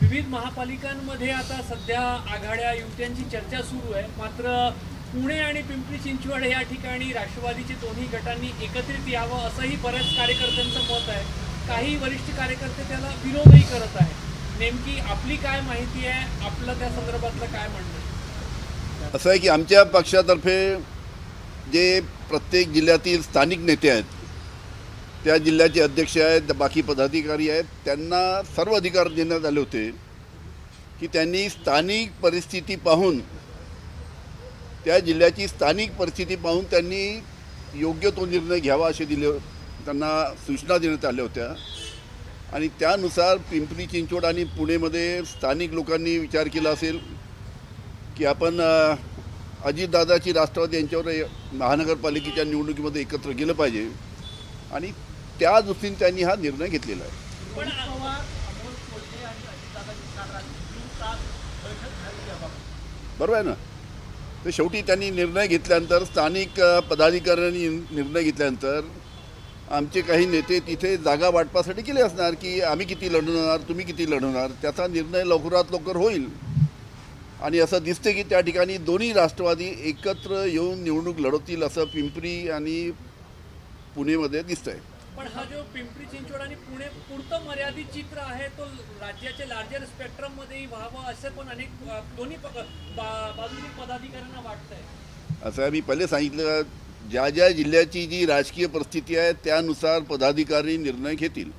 विविध महापालिकांमध्ये आता सध्या आघाड्या युत्यांची चर्चा सुरू आहे. मात्र पुणे आणि पिंपरी चिंचवड या ठिकाणी राष्ट्रवादीचे दोन्ही गटांनी एकत्रित यावं असंही बऱ्याच कार्यकर्त्यांचं मत आहे. काही वरिष्ठ कार्यकर्ते त्याला विरोधही करत आहे नेमकी आपली काय माहिती आहे? आपलं त्या संदर्भातलं काय म्हणणं आहे? असं आहे की आमच्या पक्षातर्फे जे प्रत्येक जिल्ह्यातील स्थानिक नेते आहेत त्या जिल्ह्याचे अध्यक्ष आहेत बाकी पदाधिकारी आहेत त्यांना सर्व अधिकार देण्यात आले होते की त्यांनी स्थानिक परिस्थिती पाहून त्या जिल्ह्याची स्थानिक परिस्थिती पाहून त्यांनी योग्य तो निर्णय घ्यावा असे दिले त्यांना सूचना देण्यात आल्या होत्या. आणि त्यानुसार पिंपरी चिंचवड आणि पुणेमध्ये स्थानिक लोकांनी विचार केला असेल की आपण अजितदादाची राष्ट्रवादी यांच्यावर महानगरपालिकेच्या निवडणुकीमध्ये एकत्र गेलं पाहिजे. आणि त्या दृष्टीने त्यांनी हा निर्णय घेतलेला आहे. बरोबर आहे ना? तर शेवटी त्यांनी निर्णय घेतल्यानंतर स्थानिक पदाधिकाऱ्यांनी निर्णय घेतल्यानंतर आमचे काही नेते तिथे जागा वाटपासाठी गेले असणार की आम्ही किती लढवणार तुम्ही किती लढवणार त्याचा निर्णय लवकरात लवकर होईल. आणि असं दिसते की त्या ठिकाणी दोन्ही राष्ट्रवादी एकत्र येऊन निवडणूक लढवतील असं पिंपरी आणि पुणेमध्ये दिसतंय. पण हा जो पिंपरी चिंचवड आणि पुणे पुरतं मर्यादित चित्र आहे तो राज्याच्या लार्जर स्पेक्ट्रम मध्येही व्हावं असं पण अनेक दोन्ही प- बा- बाजूनी पदाधिकाऱ्यांना वाटतंय. असं मी पहिले सांगितलं ज्या ज्या जिल्ह्याची जी राजकीय परिस्थिती आहे त्यानुसार पदाधिकारी निर्णय घेतील.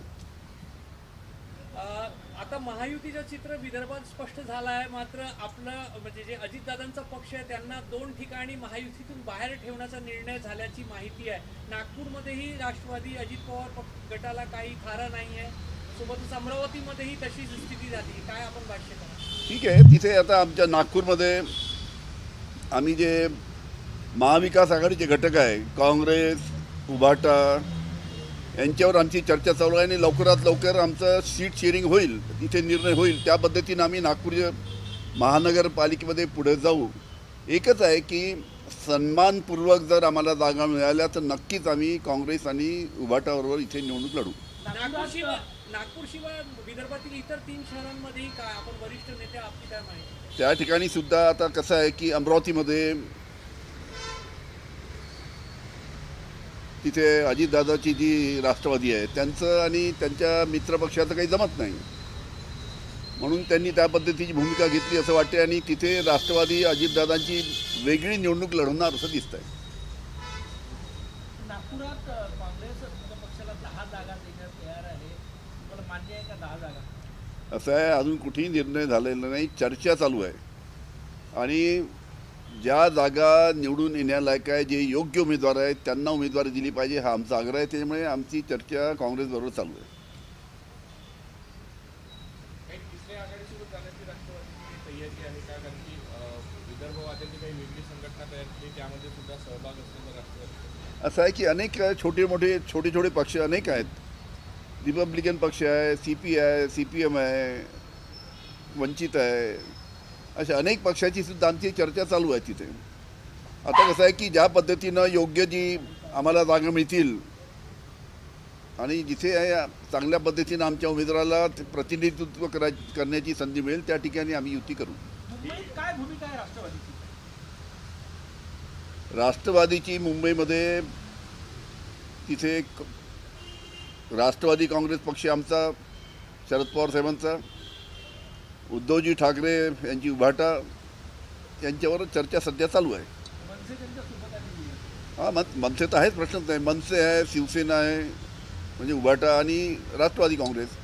आता महायुतीचं चित्र विदर्भात स्पष्ट झालं आहे. मात्र आपलं म्हणजे जे अजितदादांचा पक्ष आहे त्यांना दोन ठिकाणी महायुतीतून बाहेर ठेवण्याचा निर्णय झाल्याची माहिती आहे. नागपूरमध्येही राष्ट्रवादी अजित पवार गटाला काही थारा नाही आहे. सोबतच अमरावतीमध्येही तशीच स्थिती झाली. काय आपण भाष्य करा? ठीक आहे. तिथे आता आमच्या नागपूरमध्ये आम्ही जे महाविकास आघाडीचे घटक आहे काँग्रेस उभाटा यांच्यावर आमची चर्चा चालू आहे आणि लवकरात लवकर आमचं सीट शेअरिंग होईल तिथे निर्णय होईल. त्या पद्धतीनं आम्ही नागपूर महानगरपालिकेमध्ये पुढे जाऊ. एकच आहे की सन्मानपूर्वक जर आम्हाला जागा मिळाल्या तर नक्कीच आम्ही काँग्रेस आणि उभाटाबरोबर इथे निवडणूक लढू. विदर्भातील इतर तीन शहरांमध्येही काय आपण वरिष्ठ नेते आपली काय माहिती? त्या ठिकाणी सुद्धा आता कसं आहे की अमरावतीमध्ये तिथे अजितदादाची जी राष्ट्रवादी आहे त्यांचं आणि त्यांच्या मित्रपक्षाचं काही जमत नाही. म्हणून त्यांनी त्या पद्धतीची भूमिका घेतली असं वाटते आणि तिथे राष्ट्रवादी अजितदादांची वेगळी निवडणूक लढवणार असं तयार आहे. असं आहे अजून कुठेही निर्णय झालेला नाही चर्चा चालू आहे. आणि ज्या जागा निवडून येण्यालायक आहे जे योग्य उमेदवार आहेत त्यांना उमेदवारी दिली पाहिजे हा आमचा आग्रह आहे. त्यामुळे आमची चर्चा काँग्रेसबरोबर चालू आहे. का? कारण की विदर्भवाद्यांनी काही वेगळी संघटना तयार केली त्यामध्ये सुद्धा सहभाग असलेलं राष्ट्रवादी असं आहे की अनेक छोटे मोठे छोटे छोटे पक्ष अनेक आहेत. रिपब्लिकन पक्ष आहे सी पी आहे सी पी एम आहे वंचित आहे. अशा अनेक पक्षाची सुद्धा आमची चर्चा चालू आहे तिथे. आता कसं आहे की ज्या पद्धतीनं योग्य जी आम्हाला जागा मिळतील आणि जिथे चांगल्या पद्धतीनं आमच्या उमेदवाराला प्रतिनिधित्व करा करण्याची संधी मिळेल त्या ठिकाणी आम्ही युती करू. राष्ट्रवादीची? मुंबईमध्ये तिथे राष्ट्रवादी काँग्रेस पक्ष आमचा शरद पवार साहेबांचा उद्धवजी ठाकरे यांची उभाटा यांच्यावर चर्चा सध्या चालू आहे. हा मन मनसे तर आहेच प्रश्नच नाही. मनसे आहे शिवसेना आहे म्हणजे उभाटा आणि राष्ट्रवादी काँग्रेस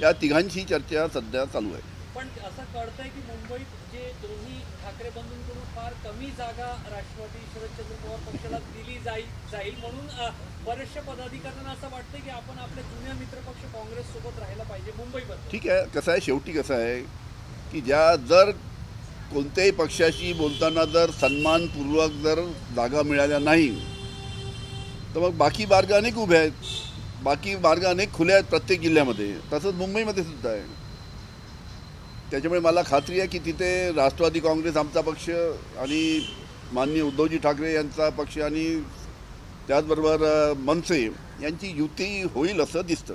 या तिघांची चर्चा सध्या चालू आहे. पण असं कळतंय की मुंबईत जे दोन्ही ठाकरे बंधूंकडून फार कमी जागा राष्ट्रवादी शरदचंद्र पवार पक्षाला दिली जाईल जाईल म्हणून बऱ्याचशा पदाधिकाऱ्यांना असं वाटतं की आपण आपल्या जुन्या मित्रपक्ष काँग्रेस सोबत राहायला पाहिजे मुंबईबद्दल. ठीक आहे कसं आहे शेवटी कसं आहे की ज्या जर कोणत्याही पक्षाशी बोलताना जर सन्मानपूर्वक जर जागा मिळाल्या नाही तर मग बाकी मार्ग अनेक उभे आहेत. बाकी मार्ग अनेक खुले आहेत प्रत्येक जिल्ह्यामध्ये. तसंच मुंबईमध्ये सुद्धा आहे. त्याच्यामुळे मला खात्री आहे की तिथे राष्ट्रवादी काँग्रेस आमचा पक्ष आणि माननीय उद्धवजी ठाकरे यांचा पक्ष आणि त्याचबरोबर मनसे यांची युती होईल असं दिसतं.